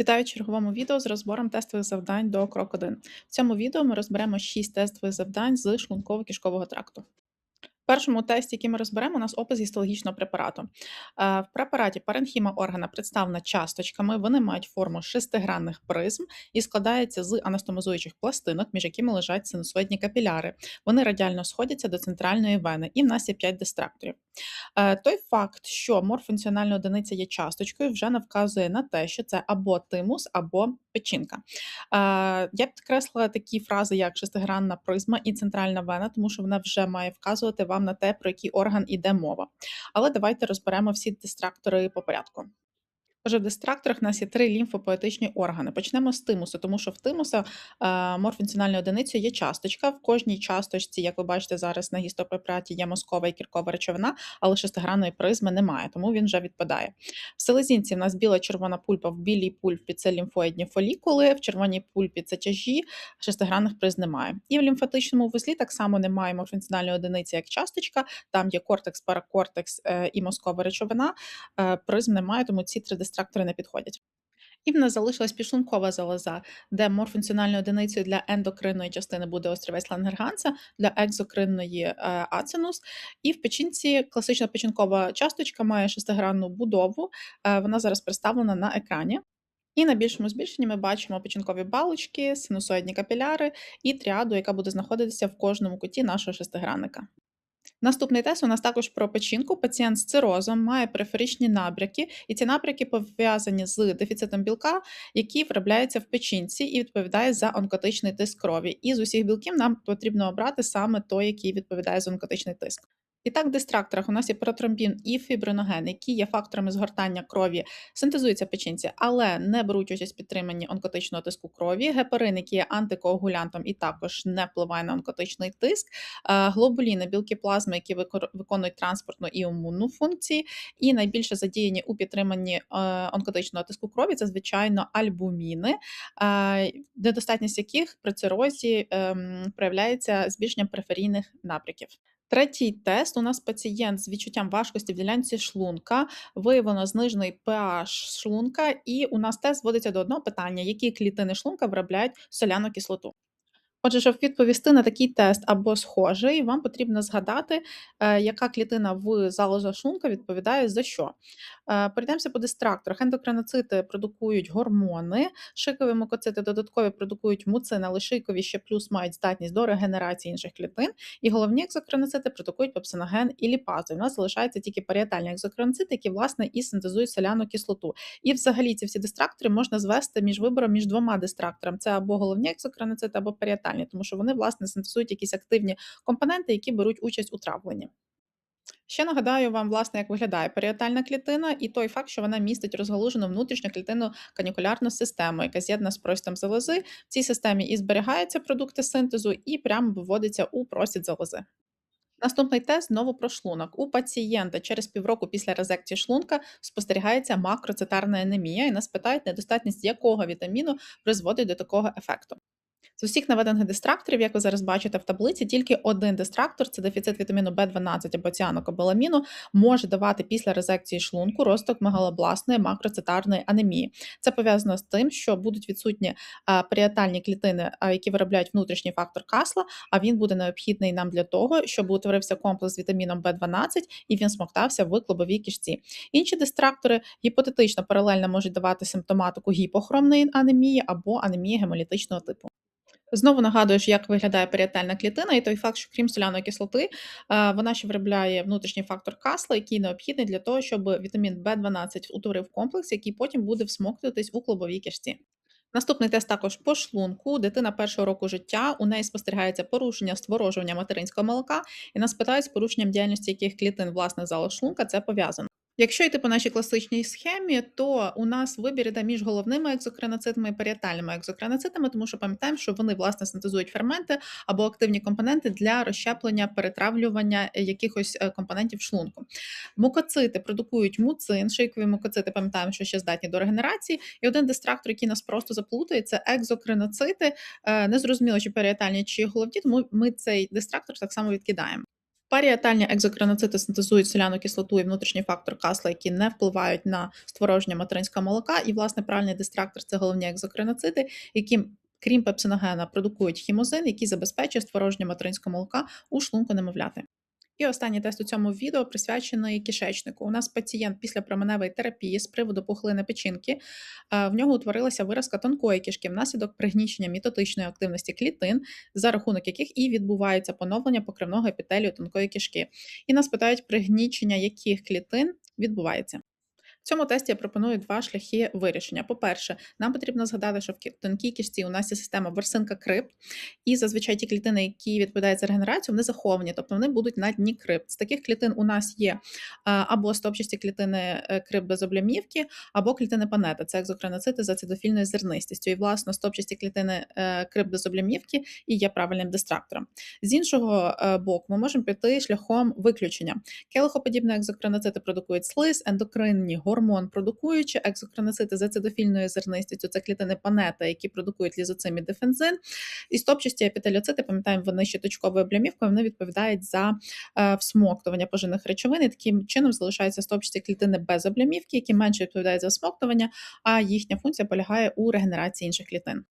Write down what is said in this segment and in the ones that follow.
Вітаю черговому відео з розбором тестових завдань до крок 1. В цьому відео ми розберемо 6 тестових завдань з шлунково-кишкового тракту. Першому тесті, який ми розберемо, у нас опис гістологічного препарату. Е, В препараті паренхіма органа представлена часточками, вони мають форму шестигранних призм і складаються з анастомозуючих пластинок, між якими лежать синусоїдні капіляри. Вони радіально сходяться до центральної вени, і в нас є 5 дистракторів. Е, Той факт, що морфункціональна одиниця є часточкою, вже не вказує на те, що це або тимус, або печінка. Е, Я підкреслила такі фрази, як шестигранна призма і центральна вена, тому що вона вже має вказувати вам на те, про який орган іде мова. Але давайте розберемо всі дистрактори по порядку. Отже, в дистракторах у нас є три лімфопоетичні органи. Почнемо з тимусу, тому що в тимуса е, морфункціональною одиницею є часточка. В кожній часточці, як ви бачите зараз на гістопрепараті, є мозкова і кіркова речовина, але шестигранної призми немає, тому він вже відпадає. В селезінці в нас біла червона пульпа, в білій пульпі це лімфоїдні фолікули, в червоній пульпі це тяжі, шестигранних приз немає. І в лімфатичному вузлі так само немає морфункціональної одиниці, як часточка. Там є кортекс, паракортекс е, і мозкова речовина. Е, Призм немає, тому ці три дистрактори не підходять. І в нас залишилась підшлункова залоза, де морфункціональною одиницею для ендокринної частини буде острівець Лангерганса, для екзокринної е, ацинус. І в печінці класична печінкова часточка має шестигранну будову. е, Вона зараз представлена на екрані. І на більшому збільшенні ми бачимо печінкові балочки, синусоїдні капіляри і тріаду, яка буде знаходитися в кожному куті нашого шестигранника. Наступний тест у нас також про печінку. Пацієнт з цирозом має периферичні набряки, і ці набряки пов'язані з дефіцитом білка, який виробляється в печінці і відповідає за онкотичний тиск крові. І з усіх білків нам потрібно обрати саме той, який відповідає за онкотичний тиск. І так, в дистракторах у нас є протромбін і фібриноген, які є факторами згортання крові, синтезуються печінці, але не беруть участь в підтриманні онкотичного тиску крові. Гепарин, який є антикоагулянтом і також не впливає на онкотичний тиск. Е, Глобуліни, білки плазми, які виконують транспортну і імунну функції, і найбільше задіяні у підтриманні е, онкотичного тиску крові це, звичайно, альбуміни, е, недостатність яких при цирозі ем, проявляється збільшенням периферійних напряків. Третій тест. У нас пацієнт з відчуттям важкості в ділянці шлунка, виявлено знижений pH шлунка, і у нас тест зводиться до одного питання: які клітини шлунка виробляють соляну кислоту. Отже, щоб відповісти на такий тест або схожий, вам потрібно згадати, е, яка клітина в залозах шлунка відповідає за що. Е, Перейдемося по дистракторах. Ендокриноцити продукують гормони, шикові мукоцити додаткові продукують муцин, але шийкові ще плюс мають здатність до регенерації інших клітин. І головні екзокриноцити продукують пепсиноген і ліпази. У нас залишаються тільки паріетальні екзокриноцити, які власне і синтезують соляну кислоту. І взагалі ці всі дистрактори можна звести між вибором між двома дистракторами: це або головні екзокриноцити, або паріетальні, тому що вони власне синтезують якісь активні компоненти, які беруть участь у травленні. Ще нагадаю вам, власне, як виглядає паріетальна клітина, і той факт, що вона містить розгалужену внутрішню клітинну канікулярну систему, яка з'єднана з простом залози. В цій системі і зберігаються продукти синтезу, і прямо виводиться у просід залози. Наступний тест знову про шлунок. У пацієнта через півроку після резекції шлунка спостерігається макроцитарна анемія, і нас питають, недостатність якого вітаміну призводить до такого ефекту. З усіх наведених дистракторів, як ви зараз бачите в таблиці, тільки один дистрактор це дефіцит вітаміну В12 або ціанокобаламіну, може давати після резекції шлунку росток мегалобластної макроцитарної анемії. Це пов'язано з тим, що будуть відсутні а, паріетальні клітини, які виробляють внутрішній фактор касла, а він буде необхідний нам для того, щоб утворився комплекс з вітаміном В12 і він смоктався в клубовій кишці. Інші дистрактори гіпотетично паралельно можуть давати симптоматику гіпохромної анемії або анемії гемолітичного типу. Знову нагадую, що як виглядає паріетальна клітина, і той факт, що крім соляної кислоти, вона ще виробляє внутрішній фактор касла, який необхідний для того, щоб вітамін В12 утворив комплекс, який потім буде всмоктуватись у клубовій кишці. Наступний тест також по шлунку. Дитина першого року життя. У неї спостерігається порушення створожування материнського молока, і нас питають з порушенням діяльності яких клітин власних залоз шлунка це пов'язано. Якщо йти по нашій класичній схемі, то у нас вибір іде між головними екзокриноцитами і паріетальними екзокриноцитами, тому що пам'ятаємо, що вони власне синтезують ферменти або активні компоненти для розщеплення, перетравлювання е, якихось е, компонентів шлунку. Мукоцити продукують муцин, шийкові мукоцити, пам'ятаємо, що ще здатні до регенерації. І один дистрактор, який нас просто заплутує, це екзокриноцити. Е, Незрозуміло, чи паріетальні, чи головні, тому ми цей дистрактор так само відкидаємо. Паріетальні екзокриноцити синтезують соляну кислоту і внутрішній фактор касла, які не впливають на створоження материнського молока. І, власне, правильний дистрактор це головні екзокриноцити, які, крім пепсиногена, продукують хімозин, який забезпечує створоження материнського молока у шлунку немовляти. І останній тест у цьому відео присвячений кишечнику. У нас пацієнт після променевої терапії з приводу пухлини печінки. В нього утворилася виразка тонкої кишки внаслідок пригнічення мітотичної активності клітин, за рахунок яких і відбувається поновлення покривного епітелію тонкої кишки. І нас питають, пригнічення яких клітин відбувається. В цьому тесті я пропоную два шляхи вирішення. По-перше, нам потрібно згадати, що в кі- тонкій кишці у нас є система борсинка крипт, і зазвичай ті клітини, які відповідають за регенерацію, вони заховані, тобто вони будуть на дні крипт. З таких клітин у нас є або стопчасті клітини е, крипт без облямівки, або клітини панета, це екзокриноцити з ацидофільною зернистістю. І, власне, стопчасті клітини е, крипт без облямівки і є правильним дистрактором. З іншого е, боку, ми можемо піти шляхом виключення. Келихоподібні екзокриноцити продукують слиз, ендокринні, гормон продукуючи екзокриноцити з ацидофільною зернистістю це клітини панета, які продукують лізоцим і дефензин. І стопчасті епітеліоцити, пам'ятаємо, вони ще точковою облямівкою, вони відповідають за е, всмоктування поживних речовин. І таким чином залишаються стопчасті клітини без облямівки, які менше відповідають за всмоктування, а їхня функція полягає у регенерації інших клітин.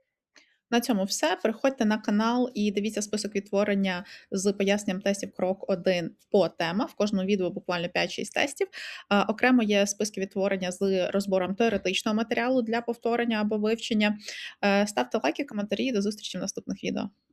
На цьому все. Переходьте на канал і дивіться список відтворення з поясненням тестів крок 1 по темах. В кожному відео буквально 5-6 тестів. Окремо є списки відтворення з розбором теоретичного матеріалу для повторення або вивчення. Е, Ставте лайки, коментарі. До зустрічі в наступних відео.